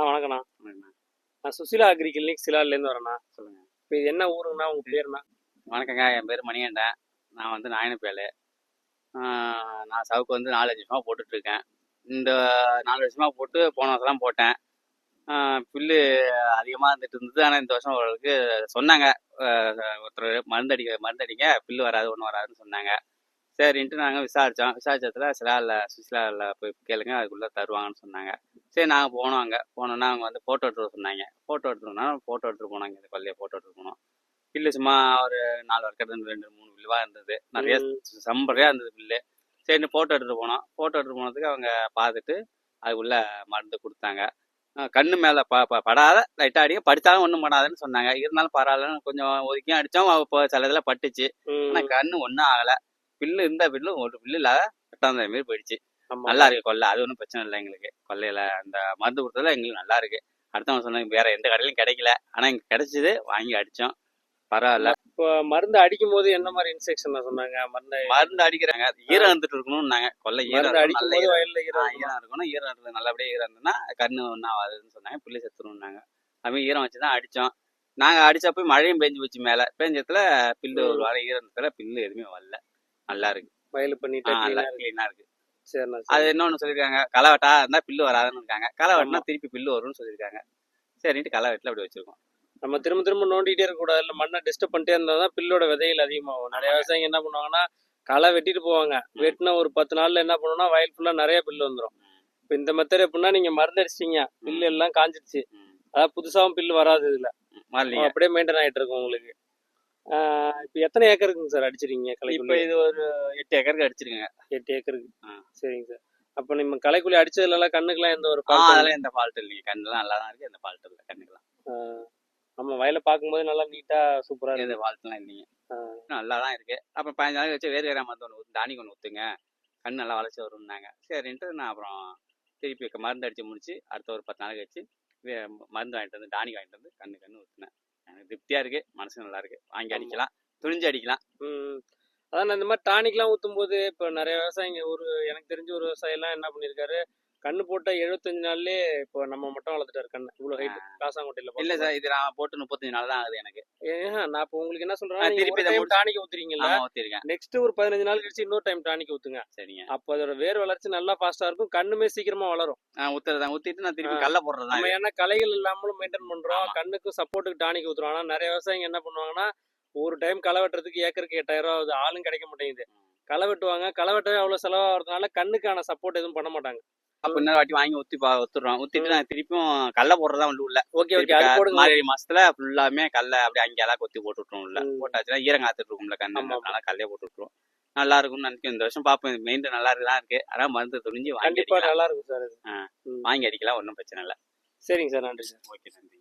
அண்ணா வணக்கண்ணா. நான் Sushila agri clinic சிலாலேருந்து வரேண்ணா சொல்லுங்க. இப்போ இது என்ன ஊருங்கண்ணா? உங்க பேருண்ணா? வணக்கங்க என் பேர் மணிகண்டன் நான் வந்து நாயனப்பேலு நான் சவுக்கு வந்து நாலு வருஷமாக போட்டுட்ருக்கேன். இந்த நாலு வருஷமாக போட்டு போன வருஷம்லாம் போட்டேன். புல்லு அதிகமாக இருந்துட்டு இருந்தது. ஆனால் இந்த வருஷம் ஓரளவுக்கு சொன்னாங்க. ஒருத்தர் மருந்து அடிக்க மருந்து அடிங்க புல்லு வராது ஒன்றும் வராதுன்னு சொன்னாங்க. சரின்ட்டு நாங்கள் விசாரித்தோம் விசாரிச்சதுல சிலாவில் சுசிலாவில் போய் கேளுங்க அதுக்குள்ளே தருவாங்கன்னு சொன்னாங்க. சரி நாங்கள் போனோம் அங்கே. போனோன்னா அவங்க வந்து ஃபோட்டோ எடுத்துட்டு சொன்னாங்க. ஃபோட்டோ எடுத்துருந்தோம்னா ஃபோட்டோ எடுத்துட்டு போனாங்க இந்த கொல்லையை ஃபோட்டோ எடுத்துட்டு போனோம். பில்லு சும்மா ஒரு நாலு வர்க்கத்து ரெண்டு மூணு பில்லுவாக இருந்தது. நிறைய ம். சம்பரையாக இருந்தது பில்லு சரின்னு ஃபோட்டோ எடுத்துட்டு போனோம். ஃபோட்டோ எடுத்துட்டு போனதுக்கு அவங்க பார்த்துட்டு அதுக்குள்ள மருந்து கொடுத்தாங்க. கண்ணு மேலே ப படாத லைட்டாக அடிக்க படித்தாலும் ஒன்றும் படாதுன்னு சொன்னாங்க. இருந்தாலும் பரவாயில்லன்னு கொஞ்சம் ஒதுக்கியும் அடித்தோம் இப்போ சில இதில் பட்டுச்சு. ஆனால் கண்ணு ஒன்றும் ஆகலை. பில்லு இருந்த பில்லு ஒரு பில்லு இல்லாத எட்டாந்தர மாரி போயிடுச்சு. நல்லா இருக்கு கொல்லை. அது ஒன்றும் பிரச்சனை இல்லை எங்களுக்கு. கொல்லையில அந்த மருந்து கொடுத்ததுல எங்களுக்கு நல்லா இருக்கு. அடுத்தவங்க சொன்னாங்க வேற எந்த கடையிலும் கிடைக்கல. ஆனா இங்க கிடைச்சது வாங்கி அடிச்சோம். பரவாயில்ல. இப்போ மருந்து அடிக்கும் போது என்ன மாதிரி இன்ஸ்ட்ரக்ஷன் சொன்னாங்க? மருந்து மருந்து அடிக்கிறாங்க. அது ஈரம் இருந்துட்டு இருக்கணும்னாங்க. கொல்லை ஈரம் அடிக்கும் போது ஈரம். வயல்ல ஈரம் ஈரம் இருக்கணும். ஈரம் இருக்குது நல்லபடியாக ஈரம் இருந்ததுன்னா கண்ணு ஒன்றும் ஆகாதுன்னு சொன்னாங்க. புள்ளி செத்துருன்னாங்க அதுமாதிரி ஈரம் வச்சு தான் அடித்தோம் நாங்கள் அடிச்சப்போ மழையும் பெஞ்சு போச்சு மேலே. பெஞ்சத்துல பில்லு ஒரு வாரம் ஈரத்துல பில்லு எதுவுமே வரல. நல்லா இருக்கு. வயல் பண்ணிட்டு நல்லா. க்ளீனாக இருக்கு. சரிண்ணா அது. இன்னொன்று சொல்லியிருக்காங்க களை வெட்டா இருந்தால் பில்லு வராதுன்னு இருக்காங்க. களை வெட்டினா திருப்பி பில்லு வரும்னு சொல்லியிருக்காங்க சரின்ட்டு களை வெட்டில் அப்படி வச்சிருக்கோம். நம்ம திரும்ப திரும்ப நோண்டிட்டே இருக்க கூடாது இல்ல மண்ணை டிஸ்டர்ப் பண்ணிட்டே இருந்தா தான் பில்லோட விதைகள் அதிகமாகும். நிறைய விவசாயிங்க என்ன பண்ணுவாங்கன்னா களை வெட்டிட்டு போவாங்க. வெட்டின ஒரு பத்து நாள்ல என்ன பண்ணுவோம்னா வயல் ஃபுல்லா நிறைய பில்லு வந்துடும் இப்போ இந்த மெத்தட் எப்படின்னா நீங்க மருந்து அடிச்சிட்டீங்க பில்லு எல்லாம் காஞ்சிடுச்சு. அதாவது புதுசாவும் பில்லு வராது இதுல. அப்படியே மெயின்டைன் ஆயிட்டு இருக்கும் உங்களுக்கு. இப்போ எத்தனை ஏக்கருக்குங்க சார் அடிச்சிருக்கீங்க இப்போ களைக்குள்ளி இது ஒரு எட்டு ஏக்கருக்கு அடிச்சிருக்கேங்க. எட்டு ஏக்கருக்கு. ஆ. சரிங்க சார். அப்போ நம்ம களைக்குள்ளி அடிச்சதுல எல்லாம் கண்ணுக்கெல்லாம் எந்த ஒரு ஆ பாதிப்பும் அதெல்லாம் எந்த ஃபால்ட் இல்லைங்க. கண்ணுலாம் நல்லா தான் இருக்கு எந்த ஃபால்ட் இல்லை கண்ணுக்கெல்லாம். ஆஹ் நம்ம வயலை பார்க்கும்போது நல்லா நீட்டா சூப்பரா இருக்கு. எந்த ஃபால்ட்லாம் இல்லைங்க. ஆ. நல்லா தான் இருக்கு. அப்புறம் பதினஞ்சு நாள் வச்சு வேறு வேற மருந்து ஒன்று தானிக்கு ஒன்று ஊற்றுங்க கண் நல்லா வளர்ச்சி வரும்னாங்க. சரின்ட்டு நான் அப்புறம் திருப்பி மருந்து அடிச்சு முடிச்சு அடுத்த ஒரு பத்து நாள் கழிச்சு வே- மருந்து வாங்கிட்டு வந்து டானிக் வாங்கிட்டு வந்து கண்ணு கண்ணு ஊற்றுனேன் திருப்தியாக இருக்கு மனசு நல்லா இருக்கு. வாங்கி. அடிக்கலாம் துணிஞ்சு அடிக்கலாம். அதான் இந்த மாதிரி டானிக்லாம் ஊற்றும் போது இப்போ நிறைய விவசாயிங்க ஒரு எனக்கு தெரிஞ்ச ஒரு விவசாயிலாம் என்ன பண்ணியிருக்காரு கண்ணு போட்ட எழுபத்தஞ்சு நாள்லயே இப்போ நம்ம மட்டும் வளர்த்துட்டாரு கண்ணு. இவ்வளோ ஹைட் காசாங்கோட்டையில் இல்லை சார் இது நான் போட்டு முப்பத்தஞ்சு நாள் தான் ஆகுது எனக்கு. நான் இப்போ உங்களுக்கு என்ன சொல்றேன் திருப்பி டானிக் ஊத்துறீங்கல்ல ஆமாம் ஊற்றிருக்கேன் நெக்ஸ்ட் ஒரு பதினஞ்சு நாள் கழிச்சு இன்னொரு டைம் டானிக் ஊத்துங்க. சரிங்க. அப்போ அதோட வேர் வளர்ச்சி நல்லா ஃபாஸ்டா இருக்கும். கண்ணுமே சீக்கிரமா வளரும். ஊற்றுறதான் ஊற்றிட்டு நான் திருப்பி ஆ. கடல போடுறது நம்ம ஏன்னா களைகள் இல்லாமலும் மெயின்டைன் பண்றோம். கண்ணுக்கு சப்போர்ட்டுக்கு டானிக் ஊத்துறோம். ஆனா நிறைய விவசாயிங்க என்ன பண்ணுவாங்கன்னா ஒரு டைம் களை வெட்டுறதுக்கு ஏக்கருக்கு எட்டாயிரம் ஆகுது. ஆளும் கிடைக்க மாட்டேங்குது. களை வெட்டுவாங்க. களை வெட்டவே அவ்வளவு செலவாகிறதுனால கண்ணுக்கான சப்போர்ட் எதுவும் பண்ண மாட்டாங்க. அப்போ இன்னொரு வாட்டி வாங்கி ஊற்றி பா ஊற்றுறோம் ஊற்றிட்டு நான் திருப்பியும் கடல போடுறதா உண்டு உள்ள. Okay okay. மார்கழி மாசத்துல ஃபுல்லாமே கல்ல அப்படியே அங்கே எல்லாம் கொத்தி போட்டு விட்டுருவோம் உள்ள. போட்டாச்சுன்னா ஈரம் காத்துட்டு இருக்கும்ல கண்ணு. அதனால கல்லையே போட்டு விட்டுருவோம் நல்லா இருக்கும்னு நினைக்கிறேன் இந்த வருஷம் பார்ப்போம். மெயின் நல்லா இருக்குதான் இருக்கு. ஆனா மருந்து துணிஞ்சு வாங்கி நல்லா இருக்கும் சார். வாங்கி அடிக்கலாம். ஒன்றும் பிரச்சனை இல்லை. சரிங்க சார். நன்றி சார். ஓகே நன்றி.